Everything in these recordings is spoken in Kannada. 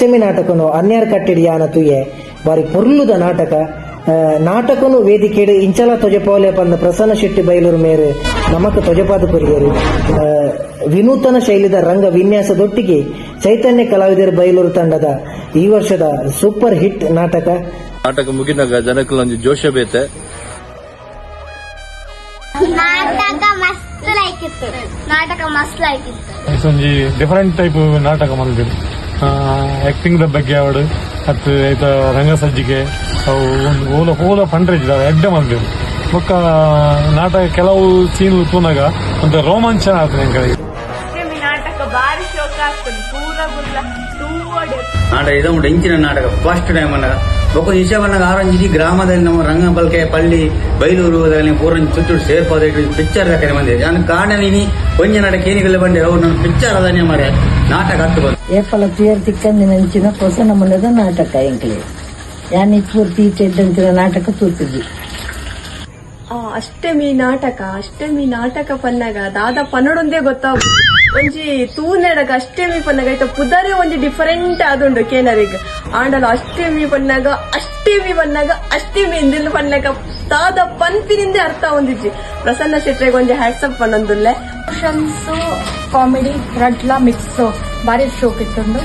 ಅಷ್ಟಮಿ ನಾಟಕನು ಅನ್ಯಾರ್ ಕಟ್ಟಿಡಿಯಾನ ತುಯೆ. ಬಾರಿ ಪೊರ್ಲುದ ನಾಟಕ. ನಾಟಕನು ವೇದಿಕೆಡು ಇಂಚಲ ತೊಜಪಾವಲೆ ಪಂದ ಪ್ರಸನ್ನ ಶೆಟ್ಟಿ ಬೈಲೂರು ಮೇರು ನಮಕ ತೊಜಪಾದ ಕೊರಿಯರು ವಿನೂತನ ಶೈಲಿದ ರಂಗ ವಿನ್ಯಾಸದೊಟ್ಟಿಗೆ ಚೈತನ್ಯ ಕಲಾವಿದರು ಬೈಲೂರು ತಂಡದ ಈ ವರ್ಷದ ಸೂಪರ್ ಹಿಟ್ ನಾಟಕ. ನಾಟಕ ಮುಗಿದಾಗ ಜನಕ್ಕಲೊಂದು ಜೋಶ ಬೇತೆ. ನಾಟಕ ಮಸ್ತ್ ಲೈಕ್ ಇತ್ತು ನಾಟಕ ಮಸ್ತ್ ಲೈಕ್ ಇತ್ತು ಡಿಫರೆಂಟ್ ಟೈಪ್ ನಾಟಕ ಮಲ್ದಿರು ಆಕ್ಟಿಂಗ್ ದ ಬಗ್ಗೆ ಅವಡು ಮತ್ತು ಐತ ರಂಗ ಸಜ್ಜಿಗೆ ಅವು ಒಂದು ಓಲ ಓಲ ಫಂಡ್ರೇಜ್ ಎಡ್ಡೆ ಮಂದಿ. ಬೊಕ್ಕ ನಾಟಕ ಕೆಲವು ಸೀನ್ ತೂನಾಗ ಒಂದು ರೋಮಾಂಚನ ಆಗ್ತದೆ ಕಡೆಗೆ ನಾಟಕ ಬಾರಿ ಶೋಕ ಆಗ್ತದೆ. ಪೂರ ಗುಲ್ಲ ತೂವಡೆ ನಾಟಕ ಇದು ಉಂಟು ಇಂಚಿನ ನಾಟಕ ಫಸ್ಟ್ ಟೈಮ್ ಅನ್ನಾಗ ಬೊಕ್ಕ ನಿಶೆ ಆರಂಜಿಡಿ ಗ್ರಾಮದಲ್ಲಿ ನಮ್ಮ ರಂಗಬಲ್ಕೆ ಪಳ್ಳಿ ಬೈಲೂರು ಅದರಲ್ಲಿ ಪೂರ ಚುಟ್ಟು ಸೇರ್ಪೋದ ಪಿಕ್ಚರ್ ಕರೆ ಬಂದಿದೆ. ನಾನು ಕಾಣಲಿನಿ ಒಂಜ ನಾಟಕ ಏನಿಗೆಲ್ಲ ಬಂದೆ ಅವ್ರು ನನ್ನ ಪಿಕ್ಚರ್ ಅದನ್ನೇ ಮಾಡಿ ನಾಟಕ ಹತ್ತು ಬಂದು ಏಪಲ ತುಯರ್ ತಿಕ್ಕಂದಿ ನಂಚಿನ ಹೊಸ ನಮೂನೆದ ನಾಟಕ ಎಂಕ್ಲೆ. ಯಾನ್ ಪೂರ್ತಿ ಚೆಡ್ಡಂಚಿನ ನಾಟಕ ತೂರ್ತಿದ್ವಿ ಆ, ಅಷ್ಟಮಿ ನಾಟಕ ಅಷ್ಟಮಿ ನಾಟಕ ಪನ್ನಗ ದಾದ ಪನ್ನಡೊಂದೇ ಗೊತ್ತಾಗ ಒಂಜಿ ತೂನೆಡಗ ಅಷ್ಟಮಿ ಪನ್ನಗ ಐತ ಪುದರೆ ಒಂಜಿ ಡಿಫರೆಂಟ್ ಆದುಂಡು ಕೇನರಿಗ್. ಆಂಡಲ ಅಷ್ಟಮಿ ಪನ್ನಗ ಅಷ್ಟಮಿ ಪನ್ನಗ ಮೀ ಹಿಂದಿಲ್ ಬಣ್ಣಾಗ ತಾದ ಪಂಪಿನಿಂದ ಅರ್ಥ ಹೊಂದಿದ್ವಿ. ಪ್ರಸನ್ನ ಶೆಟ್ರಿಗೆ ಒಂಜಿ ಹ್ಯಾಟ್ಸಪ್ ಪನ್ನೊಂದುಲ್ಲೆ ಎಮೋಷನ್ಸ್ ಕಾಮಿಡಿ ರಡ್ಲ ಮಿಕ್ಸ್ ಭಾರಿ ಶೋಕ್ ಇತ್ತುಂಡು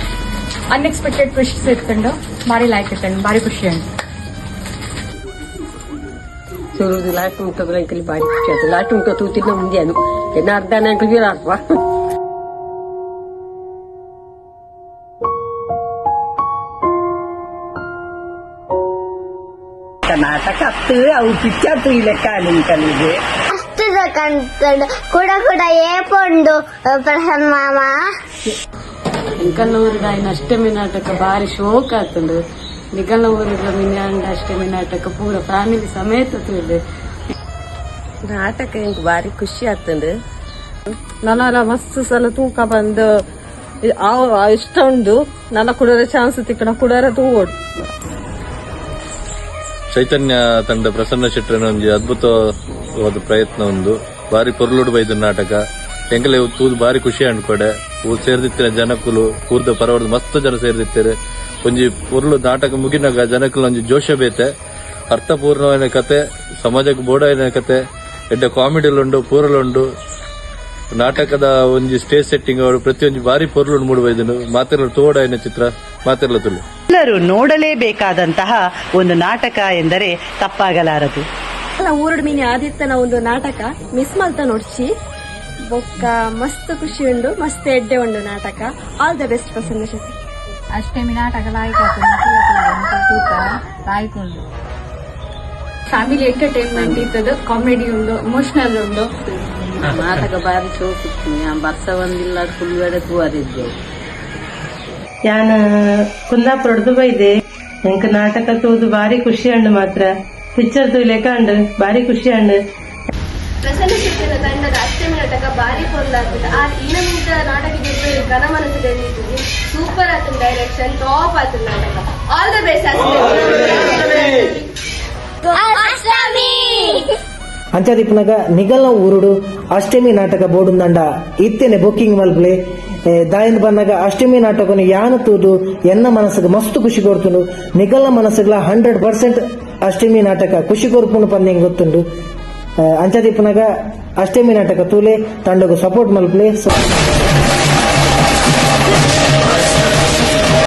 ಅನ್ಎಕ್ಸ್ಪೆಕ್ಟೆಡ್ ಟ್ವಿಸ್ಟ್ಸ್ ಇತ್ತುಂಡು ಭಾರಿ ಲೈಕ್ ಇತ್ತಂಡು ಭಾರಿ ಖುಷಿ ಉಂಟು ಸುರುದು ಲಾಟ್ ಉಂಟು ಬಾರಿ ಖುಷಿ ಆಯ್ತು ಲಾಟ್ ಉಂಟು ತೂತಿನ ಮುಂದೆ ಅದು. ಏನ ಅರ್ಧ ಬೀರಾರ್ವ ನಾಟಕ ಆಗ್ತದೆ ಅವು ಪಿಚ್ಚರ್ ತುಯ್ಲೆಕ್ಕ ಕಲಿಗೆ ಅಷ್ಟದ ಕಂತಡು ಕೂಡ ಕೂಡ ಏಪೊಂಡು ಪ್ರಸನ್ ಮಾಮ. ನಿಕಲ್ನೂರಿನ ಅಷ್ಟಮಿ ನಾಟಕ ಬಾರಿ ಶೋಕ ಆಗ್ತದೆ. ನಿಕಲ್ನೂರಿನ ಮಿನ್ಯಾಂಡ ಅಷ್ಟಮಿ ನಾಟಕ ಪೂರ ಫ್ಯಾಮಿಲಿ ಸಮೇತ ತಿಳಿದೆ. ನಾಟಕ ಎಂಕ್ ಬಾರಿ ಖುಷಿ ಆಗ್ತದೆ. ನನ್ನ ಮಸ್ತ್ ಸಲ ತೂಕ ಬಂದು ಇಷ್ಟ ಉಂಡು ನನ್ನ ಕುಡರ ಚಾನ್ಸ್ ತಿಕ್ಕ ಕುಡರ ತೂ ಚೈತನ್ಯ ತಂಡ ಪ್ರಸನ್ನ ಶೆಟ್ಟರನ ಒಂದು ಅದ್ಭುತವಾದ ಪ್ರಯತ್ನ ಒಂದು. ಬಾರಿ ಪೊರ್ಲುಡು ಬೈದ ನಾಟಕ. ಎಂಕಲೆ ತೂದು ಬಾರಿ ಖುಷಿ ಅನ್ಕೊಡೆ. ಊರು ಸೇರ್ದಿತ್ತಿನ ಜನಕ್ಕುಲು ಊರ್ದ ಪರವರ್ದ ಮಸ್ತ್ ಜನ ಸೇರ್ದಿತ್ತೇರೆ. ಒಂಜಿ ಪೊರ್ಲು ನಾಟಕ ಮುಗಿನಾಗ ಜನಕುಲು ಒಂಜಿ ಜೋಶ ಬೇತೆ. ಅರ್ಥಪೂರ್ಣವಾದ ಕತೆ, ಸಮಾಜಕ್ಕೆ ಬೋಡಾಯಿನ ಕತೆ, ಎಡ್ಡ ಕಾಮಿಡಿಲುಂಡು ಪೂರಲುಂಡು ನಾಟಕದ ಒಂಜಿ ಸ್ಟೇಜ್ ಸೆಟ್ಟಿಂಗ್ ಅವರು ಪ್ರತಿಯೊಂದು ಬಾರಿ ಪೊರ್ಲು ಮೂಡುವೈದನು ಮಾತೆಲ್ಲ ತೋಡಾಯಿನ ಚಿತ್ರ ಮಾತೆಲ್ಲ ತುಳು ಎಲ್ಲರೂ ನೋಡಲೇಬೇಕಾದಂತಹ ಒಂದು ನಾಟಕ ಎಂದರೆ ತಪ್ಪಾಗಲಾರದು. ಊರುಡ್ ಮೀನಿ ಆದಿತ್ತನ ಒಂದು ನಾಟಕ ಮಿಸ್ ಮಲ್ತ ನೋಡ್ಸಿ ಬೊಕ್ಕ ಮಸ್ತ್ ಖುಷಿ ಉಂಡು ಮಸ್ತ್ ಎಡ್ಡೆ ಉಂಡು ನಾಟಕ. ಆಲ್ ದ ಬೆಸ್ಟ್ ಪ್ರಸನ್ನ ಶಕ್ತಿ ಅಷ್ಟೇಮಿ ನಾಟಕ ಲಾಯ್ಕೊಂಡು ತೂಕ ಲಾಯ್ಕ್ ಉಂಡು. ಫ್ಯಾಮಿಲಿ ಎಂಟರ್ಟೈನ್ಮೆಂಟ್ ಇತ್ತದು ಕಾಮಿಡಿ ಉಂಡು ಎಮೋಷನಲ್ ಉಂಡು. ನಾಟಕ ಬಾರಿ ഞാൻ ಬರ್ಸ ಒಂದಿಲ್ಲ ಫುಲ್ಗಡೆ ತೂವರಿದ್ದೆ ಯಾನ ಕುಂದಾಪುರಡ್ದು ಬೈದೆ ಎಂಕ್ ನಾಟಕ ತೋದು ಬಾರಿ ಖುಷಿ ಅಂಡು ಮಾತ್ರ. ಪಿಕ್ಚರ್ ತೂಲೆಕ ಅಂಡು ಬಾರಿ ಖುಷಿ ಅಂಡು ಪ್ರಸನ್ನ ಶಿಕ್ಷಣ ತಂಡದ ಅಷ್ಟಮಿ ನಾಟಕ ಭಾರಿ ಪೊರ್ಲಾಗ್ತದೆ ಆ ಇನ್ನೊಂದ ನಾಟಕ ಘನ ಮನಸ್ಸು ಸೂಪರ್ ಆತನ ಡೈರೆಕ್ಷನ್ ಟಾಪ್ ಆತನ ನಾಟಕ. ಆಲ್ ದ ಬೆಸ್ಟ್ ಅಷ್ಟಮಿ ಅಂಚಾದಿಪ್ಪನಾಗ ನಿಗಲ್ನ ಊರುಡು ಅಷ್ಟಮಿ ನಾಟಕ ಬೋಡುಂದಂಡ ಇತ್ತೇನೆ ಬುಕ್ಕಿಂಗ್ ಮಲ್ಪಲೆ ದಾಯಂದ್ ಬಂದಾಗ ಅಷ್ಟಮಿ ನಾಟಕನು ಯಾನು ತೂದು ಎನ್ನ ಮನಸ್ಸಿಗೆ ಮಸ್ತ್ ಖುಷಿ ಕೊಡ್ತುಂಡು, ನಿಗಲ ಮನಸ್ಸುಗಳ ಹಂಡ್ರೆಡ್ ಪರ್ಸೆಂಟ್ ಅಷ್ಟಮಿ ನಾಟಕ ಖುಷಿ ಕೊರ್ಪುಂಡು ಪಂದ್ಯ ಗೊತ್ತುಂಡು. ಅಂಚಾದಿಪ್ಪನಾಗ ಅಷ್ಟಮಿ ನಾಟಕ ತೂಲೆ ತಂಡಗ ಸಪೋರ್ಟ್ ಮಲ್ಪ್ಲೆ